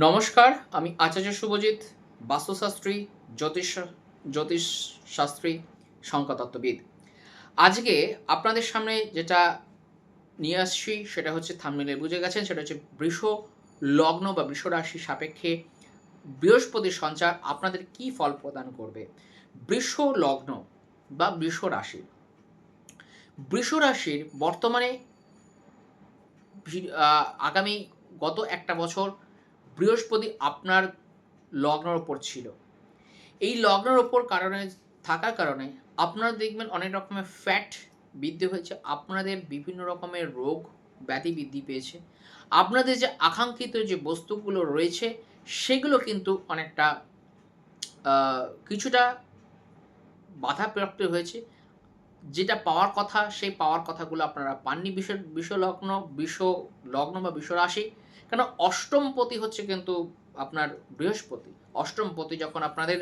নমস্কার, আমি আচার্য শুভজিৎ, বাস্তুশাস্ত্রী, জ্যোতিষ জ্যোতিষ শাস্ত্রী সংখ্যাতত্ত্ববিদ আজকে আপনাদের সামনে যেটা নিয়ে আসছি সেটা হচ্ছে থামনেলে বুঝে গেছেন, সেটা হচ্ছে বৃষ লগ্ন বা বৃষ রাশি সাপেক্ষে বৃহস্পতির সঞ্চার আপনাদের কি ফল প্রদান করবে? বৃষ লগ্ন বা বৃষ রাশি। বৃষ রাশির বর্তমানে আগামী গত একটা বছর বৃহস্পতি আপনার লগ্নের ওপর ছিল। এই লগ্নের ওপর কারণে, থাকার কারণে আপনারা দেখবেন অনেক রকমের ফ্যাট বৃদ্ধি হয়েছে, আপনাদের বিভিন্ন রকমের রোগ ব্যাধি বৃদ্ধি পেয়েছে। আপনাদের যে আকাঙ্ক্ষিত যে বস্তুগুলো রয়েছে, সেগুলো কিন্তু অনেকটা কিছুটা বাধাপ্রাপ্ত হয়েছে। পাওয়ার কথা, সেই পাওয়ার কথাগুলো আপনারা পাননি। বিষ বিষলগ্ন বিষ লগ্ন বা বিষ রাশি কেন? অষ্টমপতি হচ্ছে কিন্তু আপনার বৃহস্পতি। অষ্টমপতি যখন আপনাদের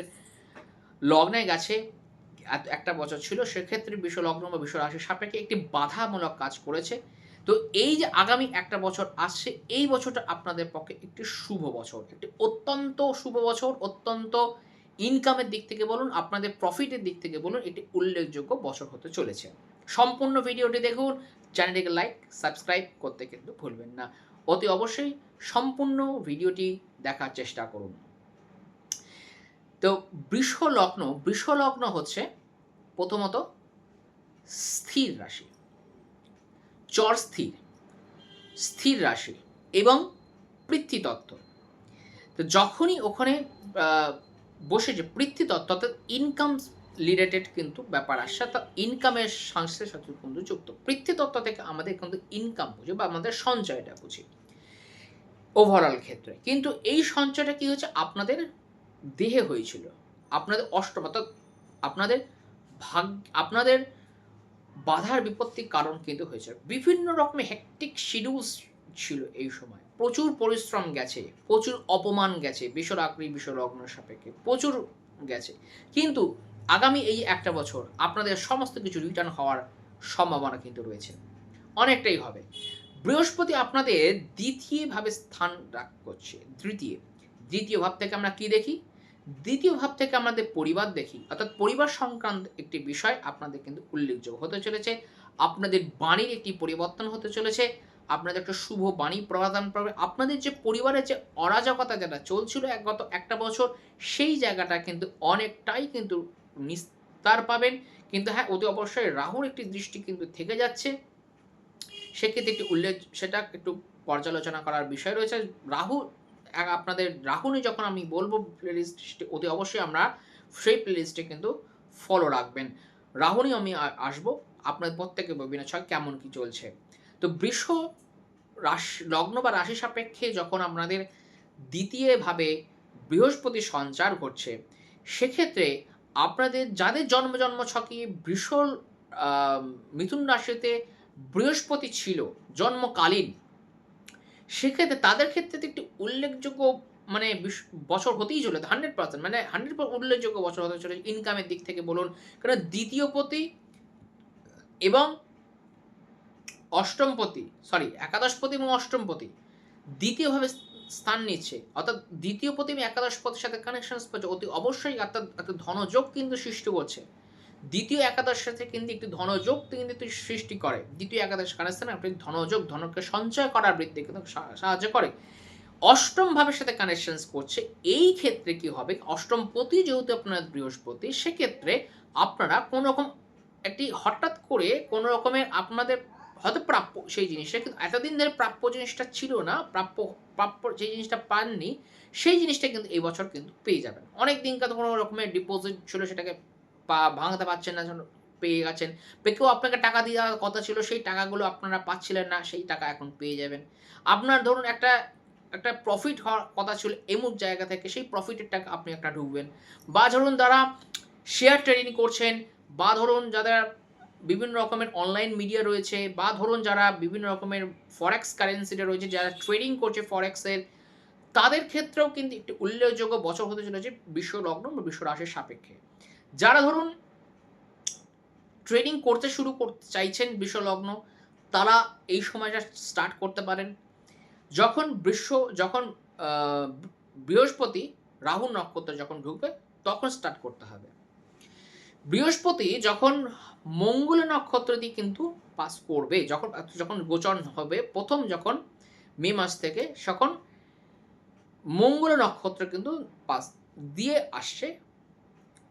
লগ্নে গেছে একটা বছর ছিল, সেক্ষেত্রে বিশ্ব লগ্ন বা বিশ্ব রাশির সাপেক্ষে একটি বাধামূলক কাজ করেছে। তো এই যে আগামী একটা বছর আসছে, এই বছরটা আপনাদের পক্ষে একটি শুভ বছর। একটি অত্যন্ত শুভ বছর, অত্যন্ত ইনকামের দিক থেকে বলুন, আপনাদের প্রফিটের দিক থেকে বলুন একটি উল্লেখযোগ্য বছর হতে চলেছে। সম্পূর্ণ ভিডিওটি দেখুন, চ্যানেলটিকে লাইক সাবস্ক্রাইব করতে কিন্তু ভুলবেন না। অতি অবশ্যই সম্পূর্ণ ভিডিওটি দেখার চেষ্টা করুন। তো বৃষ লগ্ন হচ্ছে প্রথমত স্থির রাশি, চর স্থির স্থির রাশি এবং পৃথ্বীতত্ত্ব। তো যখনই ওখানে আহ, বসেছে পৃথ্বীতত্ত্ব অর্থাৎ ইনকাম রিলেটেড কিন্তু ব্যাপার আসছে অর্থাৎ ইনকামের সংস্থার সাথে কিন্তু যুক্ত। পৃথ্বীতত্ত্ব থেকে আমাদের কিন্তু ইনকাম বুঝি বা আমাদের সঞ্চয়টা বুঝি ওভারঅল ক্ষেত্রে। কিন্তু এই সঞ্চয়টা কি হচ্ছে আপনাদের দেহে হয়েছিল আপনাদের অষ্টম অর্থাৎ আপনাদের ভাগ আপনাদের বাধার বিপত্তির কারণ কিন্তু হয়েছে। বিভিন্ন রকমের হেকটিক শিডিউলস ছিল এই সময়। প্রচুর পরিশ্রম গেছে, প্রচুর অপমান গেছে বিশ্বরাগ্রী বিশ্বলগ্ন সাপেক্ষে প্রচুর গেছে। কিন্তু আগামী এই একটা বছর আপনাদের সমস্ত কিছু রিটার্ন হওয়ার সম্ভাবনা কিন্তু রয়েছে। অনেকটাই হবে। বৃহস্পতি আপনাদের দ্বিতীয়ভাবে স্থান রাখ করছে, তৃতীয়। দ্বিতীয় ভাব থেকে আমরা কি দেখি? দ্বিতীয় ভাব থেকে আমাদের পরিবার দেখি। অর্থাৎ পরিবার সংক্রান্ত একটি বিষয় আপনাদের কিন্তু উল্লেখযোগ্য হতে চলেছে। আপনাদের বাণীর একটি পরিবর্তন হতে চলেছে। আপনাদের একটা শুভ বাণী প্রদান পাবে আপনাদের যে পরিবারের যে অরাজকতা যেটা চলছিল এক গত একটা বছর, সেই জায়গাটা কিন্তু অনেকটাই কিন্তু নিস্তার পাবেন। কিন্তু হ্যাঁ অতি অবশ্যই রাহুর একটি দৃষ্টি কিন্তু থেকে যাচ্ছে। সেক্ষেত্রে একটি উল্লেখ, সেটা একটু পর্যালোচনা করার বিষয় রয়েছে। রাহু আপনাদের রাহুনি যখন আমি বলব প্লেলিস্ট অতি অবশ্যই আমরা সেই প্লেলিস্টে কিন্তু ফলো রাখবেন। রাহুনি আমি আসব। আপনার প্রত্যেকে বিভিন্ন ছয় কেমন কি চলছে। তো বৃষ রাশি লগ্ন বা রাশি সাপেক্ষে যখন আপনাদের দ্বিতীয়ভাবে বৃহস্পতি সঞ্চার ঘটছে সেক্ষেত্রে আপনাদের যাদের জন্ম জন্ম ছকে বৃষ আহ, মিথুন রাশিতে বৃহস্পতি ছিল জন্মকালীন সেক্ষেত্রে তাদের ক্ষেত্রে তো একটি উল্লেখযোগ্য মানে বছর হতেই চলে হান্ড্রেড পার্সেন্ট মানে হান্ড্রেড পার্সেন্ট উল্লেখযোগ্য বছর হতে চলে ইনকামের দিক থেকে বলুন কারণ দ্বিতীয় দ্বিতীয়পতি এবং অষ্টমপতি সরি একাদশপতি এবং অষ্টমপতি দ্বিতীয়ভাবে স্থান নিচ্ছে। অর্থাৎ দ্বিতীয় পতি এবং একাদশ পতির সাথে কানেকশন পাচ্ছে অতি অবশ্যই অর্থাৎ একটা ধনযোগ কিন্তু সৃষ্টি করছে। দ্বিতীয় একাদশ সাথে কিন্তু একটি ধনযোগ কিন্তু সৃষ্টি করে। দ্বিতীয় একাদশ কানেকশন আপনি ধনযোগ, ধনকে সঞ্চয় করার বৃদ্ধি কিন্তু সাহায্য করে। অষ্টম ভাবের সাথে কানেকশনস করছে। এই ক্ষেত্রে কি হবে? অষ্টম পতি যেহেতু আপনার বৃহস্পতি, সেক্ষেত্রে আপনারা কোনো রকম একটি হঠাৎ করে কোনো রকমের আপনাদের হয়তো প্রাপ্য, সেই জিনিসটা, কিন্তু এতদিন ধরে প্রাপ্য জিনিসটা ছিল না, প্রাপ্য প্রাপ্য যে জিনিসটা পাননি, সেই জিনিসটা কিন্তু এই বছর কিন্তু পেয়ে যাবেন। অনেক দিন কাছে কোনো রকমের ডিপোজিট ছিল, সেটাকে পা, ভাঙতে পারছেন না পেয়ে গেছেন। পেকেও আপনাকে টাকা দেওয়ার কথা ছিল, সেই টাকাগুলো আপনারা পাচ্ছিলেন না, সেই টাকা এখন পেয়ে যাবেন। আপনার ধরুন একটা একটা প্রফিট হওয়ার কথা ছিল এমুক জায়গা থেকে, সেই প্রফিটের টাকা আপনি একটা ঢুকবেন। বা ধরুন তারা শেয়ার ট্রেডিং করছেন, বা ধরুন যারা বিভিন্ন রকমের অনলাইন মিডিয়া রয়েছে বা ধরুন যারা বিভিন্ন রকমের ফরেক্স কারেন্সিটা রয়েছে, যারা ট্রেডিং করছে ফরেক্সের তাদের ক্ষেত্রেও কিন্তু একটি উল্লেখযোগ্য বছর হতে চলেছে বিশ্ব লগ্ন বা বিশ্ব রাশির সাপেক্ষে। যারা ধরুন ট্রেডিং করতে শুরু করতে চাইছেন বিশ্বলগ্ন তারা এই সময়টা স্টার্ট করতে পারেন। যখন বিশ্ব, যখন বৃহস্পতি রাহু নক্ষত্র যখন ঢুকবে, তখন স্টার্ট করতে হবে। বৃহস্পতি যখন মঙ্গল নক্ষত্র দিয়ে কিন্তু পাস করবে, যখন যখন গোচর হবে, প্রথম যখন মে মাস থেকে তখন মঙ্গল নক্ষত্র কিন্তু পাস দিয়ে আসছে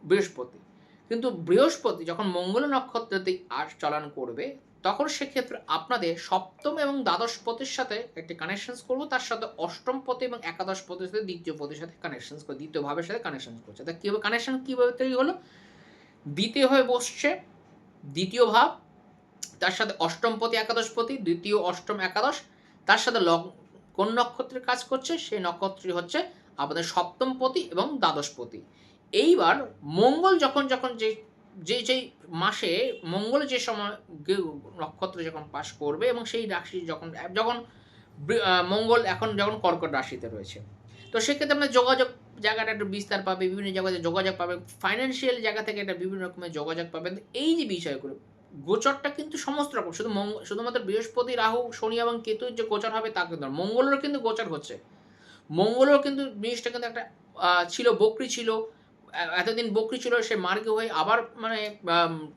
বৃহস্পতি। কিন্তু বৃহস্পতি যখন মঙ্গল নক্ষত্রতে আর চলন করবে, তখন সেক্ষেত্রে আপনাদের সপ্তম এবং দ্বাদশ পতির সাথে একটি কানেকশনস করব, তার সাথে অষ্টম পতি এবং একাদশ পতির সাথে, দ্বিতীয় পতির সাথে কানেকশনস করে দ্বিতীয় ভাবের সাথে কানেকশন করছে তা কীভাবে কানেকশন কীভাবে তৈরি হলো? দ্বিতীয় হয়ে বসছে, দ্বিতীয় ভাব, তার সাথে অষ্টম পতি একাদশ পতি, দ্বিতীয়, অষ্টম, একাদশ, তার সাথে লগ, কোন নক্ষত্রের কাজ করছে? সেই নক্ষত্রটি হচ্ছে আমাদের সপ্তম পতি এবং দ্বাদশ পতি। এইবার মঙ্গল যখন যখন যে যে, যেই মাসে, মঙ্গল যে সময় নক্ষত্র যখন পাশ করবে এবং সেই রাশি যখন যখন মঙ্গল এখন যখন কর্কট রাশিতে রয়েছে। তো সেক্ষেত্রে আমরা যোগাযোগ জায়গাটা একটু বিস্তার পাবে, বিভিন্ন জায়গাতে যোগাযোগ পাবে ফাইন্যান্সিয়াল জায়গা থেকে একটা বিভিন্ন রকমের যোগাযোগ পাবেন এই যে বিষয়গুলো, গোচরটা কিন্তু সমস্ত রকম, শুধু শুধুমাত্র বৃহস্পতি, রাহু, শনি এবং কেতুর যে গোচর হবে তা কিন্তু। মঙ্গলেরও কিন্তু গোচর হচ্ছে। মঙ্গলেরও কিন্তু জিনিসটা কিন্তু একটা ছিল, বকরি ছিল এতদিন বকরি ছিল, সে মার্গে হয়ে আবার মানে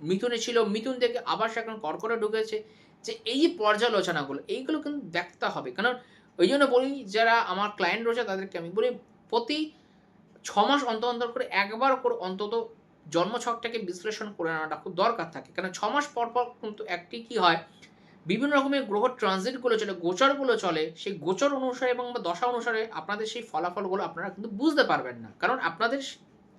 মিথুনে ছিল, মিথুন থেকে আবার সে এখন কর্করে ঢুকেছে। যে এই যে পর্যালোচনাগুলো, এইগুলো কিন্তু দেখতে হবে। কারণ ওই জন্য বলি, যারা আমার ক্লায়েন্ট রয়েছে তাদেরকে আমি বলি, প্রতি ছ মাস অন্তর অন্তর করে একবার করে অন্তত জন্মছকটাকে বিশ্লেষণ করে নেওয়াটা খুব দরকার থাকে। কারণ ছ মাস পর পর কিন্তু একটি কি হয়, বিভিন্ন রকমের গ্রহ ট্রানজিটগুলো চলে, গোচরগুলো চলে, সেই গোচর অনুসারে এবং দশা অনুসারে আপনাদের সেই ফলাফলগুলো আপনারা কিন্তু বুঝতে পারবেন না। কারণ আপনাদের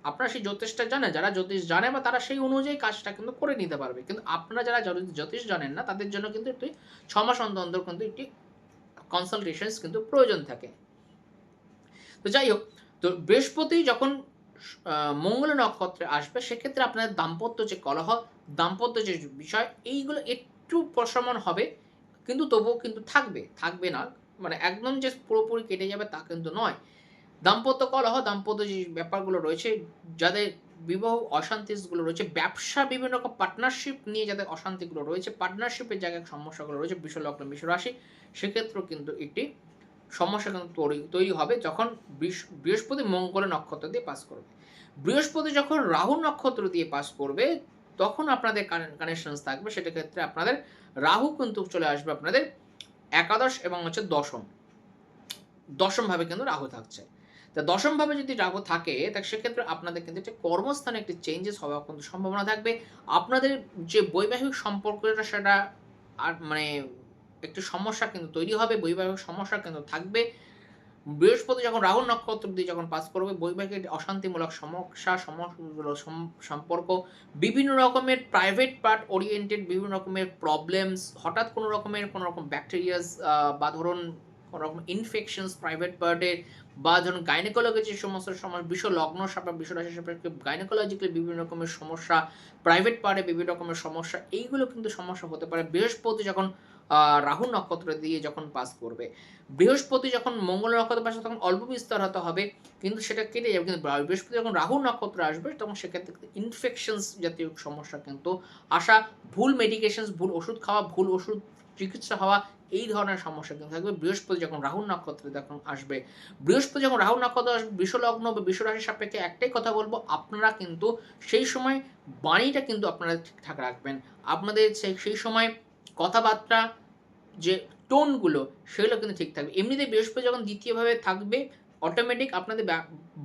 আপনারা সেই জ্যোতিষটা জানে যারা জ্যোতিষ জানে বা তারা সেই অনুযায়ী কাজটা কিন্তু করে নিতে পারবে। কিন্তু আপনারা যারা জ্যোতিষ- জানেন না, তাদের জন্য কিন্তু একটি ছ মাস অন্তর অন্তর কিন্তু একটি কনসালটেশনস কিন্তু প্রয়োজন থাকে। তো যাই হোক তো বৃহস্পতি যখন মঙ্গল নক্ষত্রে আসবে, সেক্ষেত্রে আপনার দাম্পত্য যে কলহ, দাম্পত্য যে বিষয়, এইগুলো একটু প্রশমন হবে, কিন্তু তবুও কিন্তু থাকবে থাকবে না। মানে একদম যে পুরোপুরি কেটে যাবে তা কিন্তু নয়। দাম্পত্য কলহ, দাম্পত্য যে ব্যাপারগুলো রয়েছে, যাদের বিবাহ অশান্তিগুলো রয়েছে, ব্যবসা বিভিন্ন রকম পার্টনারশিপ নিয়ে যাদের অশান্তিগুলো রয়েছে পার্টনারশিপের জায়গায় সমস্যাগুলো রয়েছে বিশ্ব লগ্ন বিশ্ব রাশি সেক্ষেত্রেও কিন্তু একটি সমস্যা কিন্তু তৈরি হবে যখন বৃহস্পতি মঙ্গল নক্ষত্র দিয়ে পাস করবে। বৃহস্পতি যখন রাহু নক্ষত্র দিয়ে পাস করবে, তখন আপনাদের কানেকশনস থাকবে। সেটা ক্ষেত্রে আপনাদের রাহু কিন্তু চলে আসবে আপনাদের একাদশ এবং হচ্ছে দশম। দশম ভাবে কিন্তু রাহু থাকছে। তা দশম ভাবে যদি রাহু থাকে, তা সেক্ষেত্রে আপনাদের কিন্তু একটা কর্মস্থানে একটি চেঞ্জেস হওয়ার কিন্তু সম্ভাবনা থাকবে। আপনাদের যে বৈবাহিক সম্পর্কটা, সেটা আর মানে একটু সমস্যা কিন্তু তৈরি হবে বৈবাহিক সমস্যা কিন্তু থাকবে। বৃহস্পতি যখন রাহুল নক্ষত্র দিয়ে যখন পাস করবে বৈবাহিক অশান্তিমূলক সমস্যা সম্পর্ক, বিভিন্ন রকমের প্রাইভেট পার্ট ওরিয়েন্টেড বিভিন্ন রকমের প্রবলেমস হঠাৎ কোনো রকমের কোনো রকম ব্যাকটেরিয়াস বা ধরুন কোনো রকম ইনফেকশনস প্রাইভেট পার্টের বা ধরুন গাইনোকোলজি যে সমস্ত সমস্যা বিশ্ব লগ্ন সাপেক্ষ বিশ্ব রাশি সাপেক্ষে গাইনোকোলজিক্যালি বিভিন্ন রকমের সমস্যা প্রাইভেট পার্টে বিভিন্ন রকমের সমস্যা, এইগুলো কিন্তু সমস্যা হতে পারে। বৃহস্পতি যখন রাহু নক্ষত্র দিয়ে যখন পাস করবে, বৃহস্পতি যখন মঙ্গল নক্ষত্র পাশে তখন অল্প বিস্তার হতে হবে, কিন্তু সেটা কেটে যাবে। কিন্তু বৃহস্পতি যখন রাহু নক্ষত্র আসবে, তখন সেক্ষেত্রে ইনফেকশনস জাতীয় সমস্যা কিন্তু আসা, ভুল মেডিকেশনস ভুল ওষুধ খাওয়া, ভুল ওষুধ চিকিৎসা হওয়া এই ধরনের সমস্যা কিন্তু থাকবে। বৃহস্পতি যখন রাহু নক্ষত্রে যখন আসবে। বৃহস্পতি যখন রাহু নক্ষত্র আসবে, বিশ্বলগ্ন বা বিশ্বরাশির সাপেক্ষে একটাই কথা বলব, আপনারা কিন্তু সেই সময় বাণীটা কিন্তু আপনারা ঠিকঠাক রাখবেন। আপনাদের সেই সময় কথাবার্তা যে টোনগুলো, সেগুলো কিন্তু ঠিক থাকবে। এমনিতে বৃহস্পতি যখন দ্বিতীয়ভাবে থাকবে অটোমেটিক আপনাদের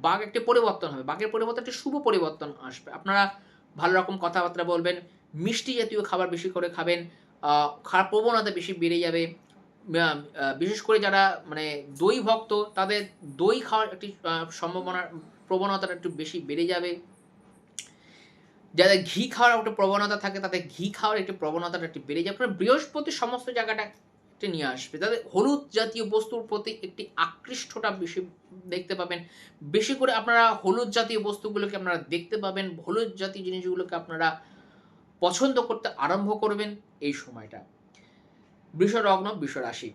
বাঘ একটি পরিবর্তন হবে। বাঘের পরিবর্তন, একটি শুভ পরিবর্তন আসবে। আপনারা ভালো রকম কথাবার্তা বলবেন, মিষ্টি জাতীয় খাবার বেশি করে খাবেন খারাপ প্রবণতা বেশি বেড়ে যাবে। বিশেষ করে যারা মানে দই ভক্ত, তাদের দই খাওয়ার একটি সম্ভাবনা প্রবণতাটা একটু বেশি বেড়ে যাবে। যাদের ঘি খাওয়ার একটা প্রবণতা থাকে, তাদের ঘি খাওয়ার একটি প্রবণতাটা একটু বেড়ে যাবে। কারণ বৃহস্পতি সমস্ত জায়গাটা নিয়ে আসবে। তাদের হলুদ জাতীয় বস্তুর প্রতি একটি আকৃষ্টটা বেশি দেখতে পাবেন। বেশি করে আপনারা হলুদ জাতীয় বস্তুগুলোকে আপনারা দেখতে পাবেন। হলুদ জাতীয় জিনিসগুলোকে আপনারা পছন্দ করতে আরম্ভ করবেন এই সময়টা। বৃষ লগ্ন বৃষ রাশি।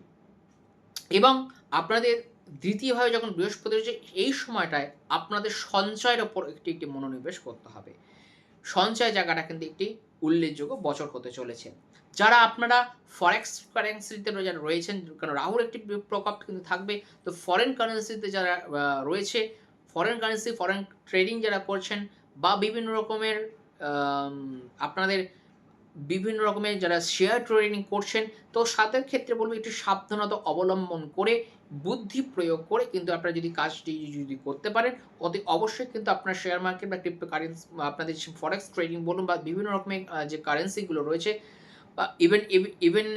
এবং আপনাদের দ্বিতীয়ভাবে যখন বৃহস্পতি হচ্ছে, এই সময়টায় আপনাদের সঞ্চয়ের ওপর একটি একটি মনোনিবেশ করতে হবে। সঞ্চয় জায়গাটা কিন্তু একটি উল্লেখযোগ্য বছর হতে চলেছে। যারা আপনারা ফরেক্স কারেন্সিতে যারা রয়েছেন, কারণ রাহুর একটি প্রকোপ কিন্তু থাকবে। তো ফরেন কারেন্সিতে যারা রয়েছে ফরেন কারেন্সি ফরেন ট্রেডিং যারা করছেন বা বিভিন্ন রকমের আপনাদের বিভিন্ন রকমের যারা শেয়ার ট্রেডিং করছেন, তো তাদের ক্ষেত্রে বলব একটু সাবধানতা অবলম্বন করে, বুদ্ধি প্রয়োগ করে কিন্তু আপনারা যদি কাজটি যদি করতে পারেন, অতি অবশ্যই কিন্তু আপনার শেয়ার মার্কেট বা ক্রিপ্টো কারেন্সি আপনাদের ফরেক্স ট্রেডিং বলুন বা বিভিন্ন রকমের যে কারেন্সিগুলো রয়েছে, বা ইভেন ইভেন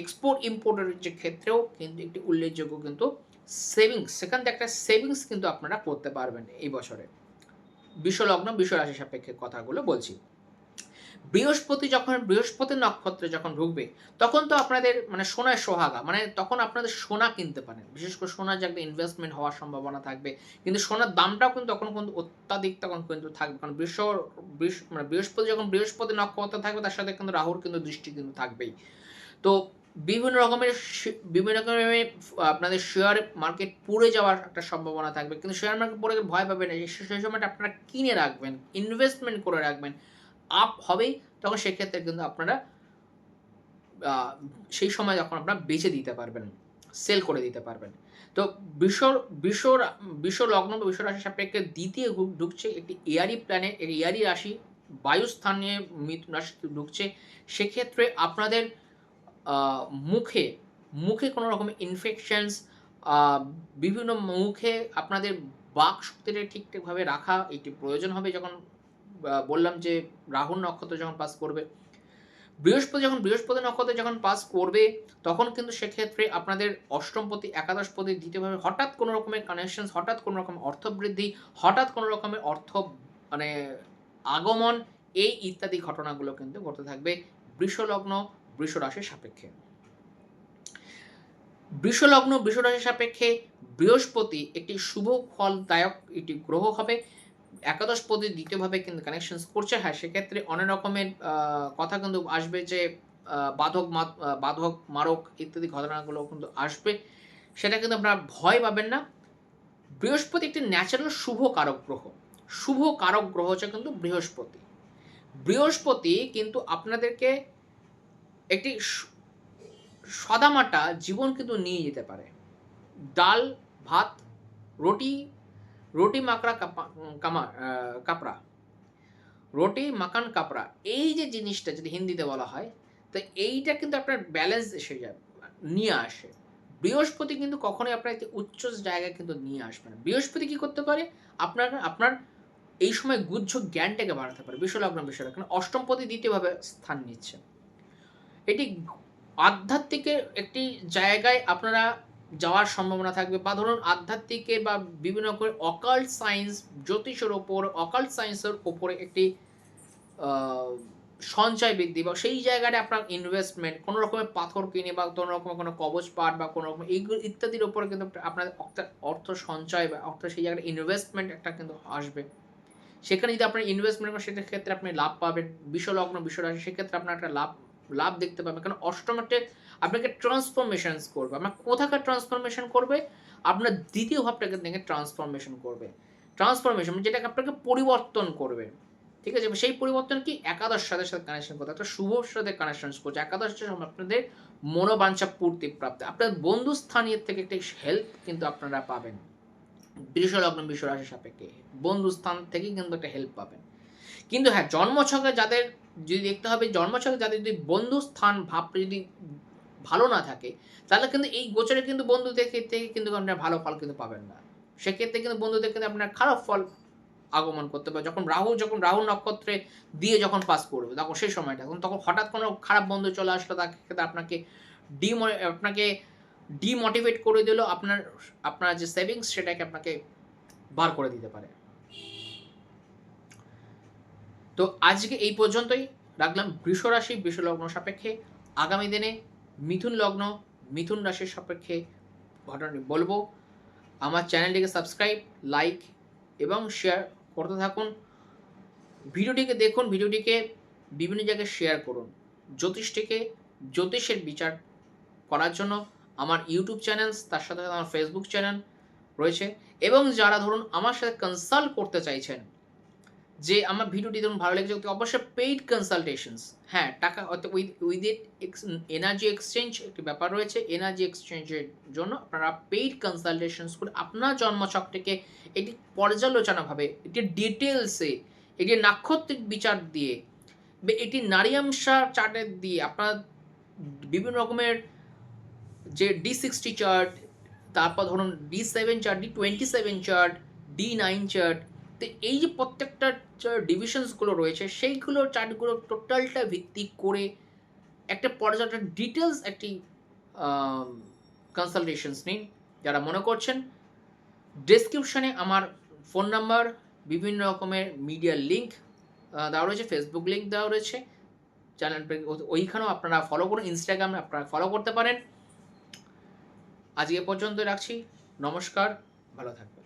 এক্সপোর্ট ইম্পোর্টের যে ক্ষেত্রেও কিন্তু একটি উল্লেখযোগ্য কিন্তু সেভিংস সেখান থেকে একটা সেভিংস কিন্তু আপনারা করতে পারবেন এই বছরে। বিশ্বলগ্ন বিশ্ব রাশি সাপেক্ষে কথাগুলো বলছি। বৃহস্পতি যখন, বৃহস্পতি নক্ষত্রে যখন ঢুকবে, তখন তো আপনাদের মানে সোনায় সোহাগা মানে তখন আপনাদের সোনা কিনতে পারেন। বিশেষ করে সোনার যে একটা ইনভেস্টমেন্ট হওয়ার সম্ভাবনা থাকবে, কিন্তু সোনার দামটাও কিন্তু তখন কিন্তু অত্যাধিক তখন কিন্তু থাকবে, কারণ বিশ্ব মানে বৃহস্পতি যখন বৃহস্পতি নক্ষত্র থাকবে, তার সাথে কিন্তু রাহুর কিন্তু দৃষ্টি কিন্তু থাকবেই। তো বিভিন্ন রকমের বিভিন্ন রকমের, আপনাদের শেয়ার মার্কেট পড়ে যাওয়ার একটা সম্ভাবনা থাকবে। কিন্তু শেয়ার মার্কেট পড়ে ভয় পাবেন না। সেই সময়টা আপনারা কিনে রাখবেন ইনভেস্টমেন্ট করে রাখবেন। আপ হবেই তখন সেক্ষেত্রে কিন্তু আপনারা সেই সময় যখন আপনারা বেচে দিতে পারবেন সেল করে দিতে পারবেন। তো বিশ্ব বিশ্ব রা- বিশ্ব লগ্ন বা বিশ্ব রাশি সাপেক্ষে দ্বিতীয় গ্রুপ ঢুকছে একটি এয়ারি প্ল্যানে এয়ারি রাশি বায়ুস্থানে মিথুন রাশি ঢুকছে। সেক্ষেত্রে আপনাদের মুখে মুখে কোনো রকমের ইনফেকশনস বিভিন্ন মুখে আপনাদের বাক শক্তিটা ঠিকঠাকভাবে রাখা এটি প্রয়োজন হবে যখন বললাম যে রাহুল নক্ষত্র যখন পাস করবে। বৃহস্পতি যখন, বৃহস্পতি নক্ষত্র যখন পাস করবে, তখন কিন্তু সেক্ষেত্রে আপনাদের অষ্টমপতি, একাদশপতি দ্বিতীয়ভাবে হঠাৎ কোনো রকমের কানেকশন হঠাৎ কোনো রকমের অর্থ বৃদ্ধি হঠাৎ কোনো রকমের অর্থ মানে আগমন, এই ইত্যাদি ঘটনাগুলো কিন্তু ঘটতে থাকবে। বৃষলগ্ন বৃষ রাশির সাপেক্ষে। বৃষলগ্ন বৃষ রাশির সাপেক্ষে বৃহস্পতি একটি শুভ ফলদায়ক একটি গ্রহ হবে। একাদশ পদে দ্বিতীয়ভাবে কিন্তু কানেকশন করছে। হ্যাঁ সেক্ষেত্রে অনেক রকমের কথা কিন্তু আসবে যে বাধক বাধক, মারক ইত্যাদি ঘটনাগুলো কিন্তু আসবে। সেটা কিন্তু আপনারা ভয় পাবেন না। বৃহস্পতি একটি ন্যাচারাল শুভ কারক গ্রহ। শুভ কারক গ্রহ হচ্ছে কিন্তু বৃহস্পতি। বৃহস্পতি কিন্তু আপনাদেরকে একটি সাদামাটা জীবন কিন্তু নিয়ে যেতে পারে। ডাল, ভাত, রুটি রুটি, মাকড়া কামা কাপড়া। রুটি মাকান কাপড়া, এই যে জিনিসটা যদি হিন্দিতে বলা হয়, তো এইটা কিন্তু আপনার ব্যালেন্স এসে যাবে নিয়ে আসে। বৃহস্পতি কিন্তু কখনোই আপনার একটি উচ্চ জায়গায় কিন্তু নিয়ে আসবে না। বৃহস্পতি কী করতে পারে? আপনার আপনার এই সময় গুচ্ছ জ্ঞানটাকে বাড়াতে পারে। বিশ্বলগ্ন কারণ অষ্টমপতি দ্বিতীয়ভাবে স্থান নিচ্ছে। এটি আধ্যাত্মিকের একটি জায়গায় আপনারা যাওয়ার সম্ভাবনা থাকবে বা ধরুন আধ্যাত্মিকের বা বিভিন্ন করে অকাল্ট সায়েন্স জ্যোতিষের ওপর অকাল্ট সায়েন্সের ওপরে একটি সঞ্চয় বৃদ্ধি বা সেই জায়গাটা আপনার ইনভেস্টমেন্ট কোনো রকমের পাথর কিনে বা কোনো রকমের কোনো কবচ পাট বা কোনো রকম এইগুলো ইত্যাদির উপরে কিন্তু আপনার অর্থ- সঞ্চয় বা অর্থ সেই জায়গাটা ইনভেস্টমেন্ট একটা কিন্তু আসবে। সেখানে যদি আপনার ইনভেস্টমেন্ট করেন সেটার ক্ষেত্রে আপনি লাভ পাবেন। বিশ্বলগ্ন, বিশ্বরাশি, সেক্ষেত্রে আপনার একটা লাভ লাভ দেখতে পাবেন কারণ অষ্টমতে আপনাকে ট্রান্সফরমেশনস করবে। আপনার কোথাকার ট্রান্সফরমেশন করবে? আপনার দ্বিতীয় ভাবটাকে দেখে ট্রান্সফরমেশন করবে। ট্রান্সফরমেশন যেটাকে আপনাকে পরিবর্তন করবে। ঠিক আছে? সেই পরিবর্তন কি? একাদশ সাথে সাথে কানেকশন করতে। একটা শুভর সাথে কানেকশন করছে। একাদশ আপনাদের মনোবাঞ্ছা পূর্তি প্রাপ্তি। আপনার বন্ধু স্থানীয় থেকে একটা হেল্প কিন্তু আপনারা পাবেন। বৃষলগ্ন রাশি সাপেক্ষে। বন্ধু স্থান থেকে কিন্তু একটা হেল্প পাবেন। কিন্তু হ্যাঁ জন্মছকে যাদের যদি দেখতে হবে জন্মছকে যাদের যদি বন্ধু স্থান ভাবটা যদি ভালো না থাকে, তাহলে কিন্তু এই গোচরে কিন্তু বন্ধুদের থেকে কিন্তু আপনার ভালো ফল কিন্তু পাবেন না। সেক্ষেত্রে কিন্তু বন্ধুদের কিন্তু আপনার খারাপ ফল আগমন করতে পারে যখন রাহু যখন রাহু নক্ষত্রে দিয়ে যখন পাস করবে, তখন সেই সময়টা, তখন তখন হঠাৎ কোনো খারাপ বন্ধু চলে আসলো, তাকে ক্ষেত্রে আপনাকে ডিম, আপনাকে ডিমোটিভেট করে দিল, আপনার আপনার যে সেভিংস, সেটাকে আপনাকে বার করে দিতে পারে। তো আজকে এই পর্যন্তই। রাখলাম বৃষ রাশি, বৃষ লগ্ন সাপেক্ষে। আগামী দিনে মিথুন লগ্ন, মিথুন রাশির সাপেক্ষে ঘটনাটি বলব। আমার চ্যানেলটিকে সাবস্ক্রাইব, লাইক এবং শেয়ার করতে থাকুন। ভিডিওটিকে দেখুন, ভিডিওটিকে বিভিন্ন জায়গায় শেয়ার করুন। জ্যোতিষটিকে, জ্যোতিষের বিচার করার জন্য আমার ইউটিউব চ্যানেল, তার সাথে আমার ফেসবুক চ্যানেল রয়েছে। এবং যারা ধরুন আমার সাথে কনসাল্ট করতে চাইছেন যে আমার ভিডিওটি ধরুন ভালো লেগেছে অবশ্যই পেইড কনসালটেশনস হ্যাঁ টাকা অর্থাৎ উইথ ইট এনার্জি এক্সচেঞ্জ একটি ব্যাপার রয়েছে। এনার্জি এক্সচেঞ্জের জন্য আপনারা পেইড কনসালটেশনস করে আপনার জন্মছকটিকে এটি পর্যালোচনাভাবে এটি ডিটেলসে এটি নাক্ষত্রিক বিচার দিয়ে এটি নারিয়ামশা চার্টের দিয়ে আপনার বিভিন্ন রকমের যে ডি সিক্সটি চার্ট তারপর ধরুন D seven chart D twenty seven chart D nine chart তো এই যে প্রত্যেকটা ডিভিশনসগুলো রয়েছে সেইগুলো চার্টগুলো টোটালটা ভিত্তি করে একটা পর্যায়টা ডিটেলস একটি কনসালটেশনস নিন। যারা মনে করছেন ডেসক্রিপশনে আমার ফোন নাম্বার বিভিন্ন রকমের মিডিয়া লিঙ্ক দেওয়া রয়েছে ফেসবুক লিঙ্ক দেওয়া রয়েছে। চ্যানেল ওইখানেও আপনারা ফলো করুন ইনস্টাগ্রামে আপনারা ফলো করতে পারেন। আজকে পর্যন্ত রাখছি। নমস্কার, ভালো থাকবেন।